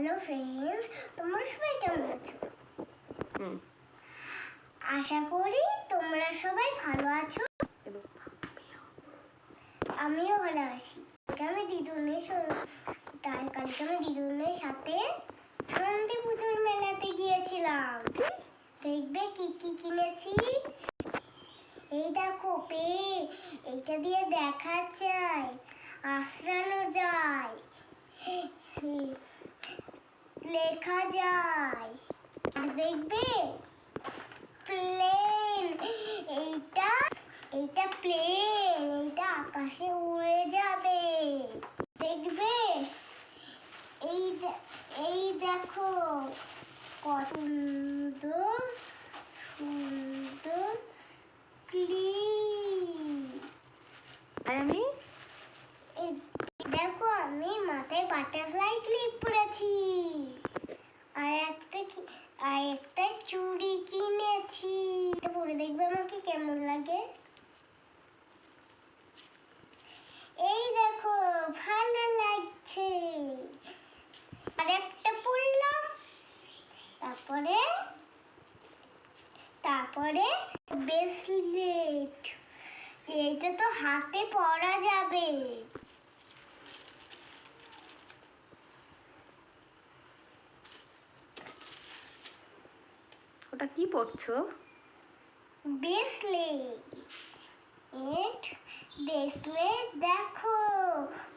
Hello friends তোমরা সবাই কেমন আছো? আশা করি তোমরা সবাই ভালো আছো। আমিও। ভালো আছি। আমি দিদুনের তাই কালকে আমি দিদুনের সাথে সন্ধি পুজোর মেলাতে গিয়েছিলাম। দেখবে কি কি কিনেছি? এই দেখো পে এইটা দিয়ে দেখা যায় আশ্রানো যায়। লেখা যায়। দেখবে প্লেন। এইটা এইটা প্লেন এইটা আকাশে উড়ে যাবে। দেখবে এই এই দেখো কত সুন্দর সুন্দর আমি? দেখো আমি মাথায় বাটারফ্লাই ক্লিপ আর একটা আর একটা চুড়ি কিনেছি। এটা পরে দেখবে আমাকে কেমন লাগে। এই দেখো, ভালো লাগছে। আর একটা পরলাম। তারপরে তারপরে ব্রেসলেট এইটা তো হাতে পরা যাবে। ওটা কি পড়ছো? ব্রেসলেট ব্রেসলেট দেখো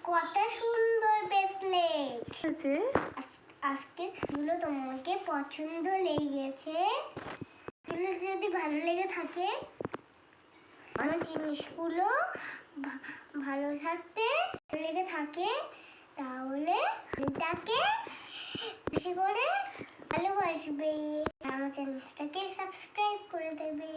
কত সুন্দর ব্রেসলেট আছে আজকে গুলো তোমাকে পছন্দ লেগেছে। এগুলো যদি ভালো লেগে থাকে আমার জিনিসগুলো ভালো থাকতে ভালো লেগে থাকে তাহলে এটাকে বেশি করে ভালোবাসবে। আমার চ্যানেলটাকে সাবস্ক্রাইব করে দেবে।